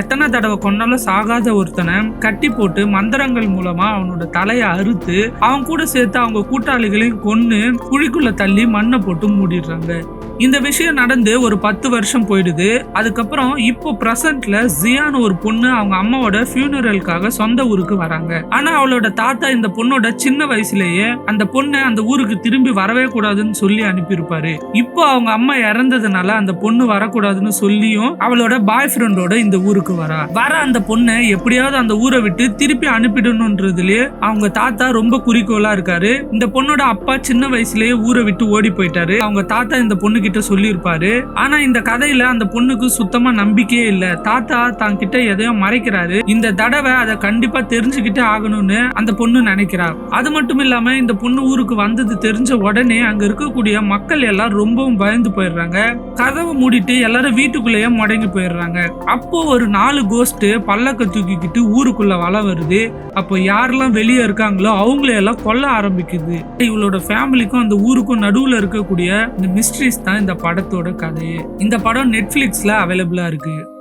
எத்தனை தடவை கொண்டாலும் சாகாத ஒருத்தனை கட்டி போட்டு மந்திரங்கள் மூலமா அவனோட தலையை அறுத்து அவன் கூட சேர்த்து அவங்க கூட்டாளிகளையும் கொன்னு குழிக்குள்ள தள்ளி மண்ணை போட்டு மூடிடுறாங்க. இந்த விஷயம் நடந்து ஒரு பத்து வருஷம் போயிடுது. அதுக்கப்புறம் இப்போ பிரசன்ட்ல ஜியான் ஒரு பொண்ணு அவங்க அம்மாவோட ஃபியூனரலுக்காக சொந்த ஊருக்கு வராங்க. ஆனா அவளோட தாத்தா இந்த பொண்ணோட சின்ன வயசுலயே அந்த பொண்ணை அந்த ஊருக்கு திரும்பி வரவே கூடாதுன்னு சொல்லி அனுப்பியிருப்பாரு. இப்போ அவங்க அம்மா இறந்ததுனால அந்த பொண்ணு வரக்கூடாதுன்னு சொல்லியும் அவளோட பாய் ஃப்ரெண்டோட இந்த ஊருக்கு வரா. வர அந்த பொண்ணை எப்படியாவது அந்த ஊரை விட்டு திருப்பி அனுப்பிடணும்ன்றதுலயே அவங்க தாத்தா ரொம்ப குறிக்கோளா இருக்காரு. இந்த பொண்ணோட அப்பா சின்ன வயசுலயே ஊரை விட்டு ஓடி போயிட்டாரு. அவங்க தாத்தா இந்த பொண்ணு கிட்ட சொல்லியிருப்பாரு. ஆனா இந்த கதையில அந்த பொண்ணுக்கு சுத்தமா நம்பிக்கையே இல்ல. தாத்தா தான் கிட்ட எதையோ மறைக்கிறாரு. இந்த தடவை அதை கண்டிப்பா தெரிஞ்சுக்கிட்டே ஆகணும்னு அந்த பொண்ணு நினைக்கிறா. அது மட்டும் இல்லாம இந்த பொண்ணு ஊருக்கு வந்தது தெரிஞ்ச உடனே அங்க இருக்கக்கூடிய மக்கள் எல்லாம் ரொம்பவும் பயந்து போயிடுறாங்க. கதவை மூடிட்டு எல்லாரும் வீட்டுக்குள்ளேயே முடங்கி போயிடுறாங்க. அப்போ ஒரு நாலு கோஸ்ட்டு பல்லக்க தூக்கிக்கிட்டு ஊருக்குள்ள வள வருது. அப்போ யாரெல்லாம் வெளியே இருக்காங்களோ அவங்களையெல்லாம் கொல்ல ஆரம்பிக்குது. இவளோட ஃபேமிலிக்கும் அந்த ஊருக்கும் நடுவில் இருக்கக்கூடிய இந்த மிஸ்ட்ரிஸ் தான் இந்த படத்தோட கதையே. இந்த படம் நெட்ஃப்ளிக்ஸில் அவைலபிளாக இருக்குது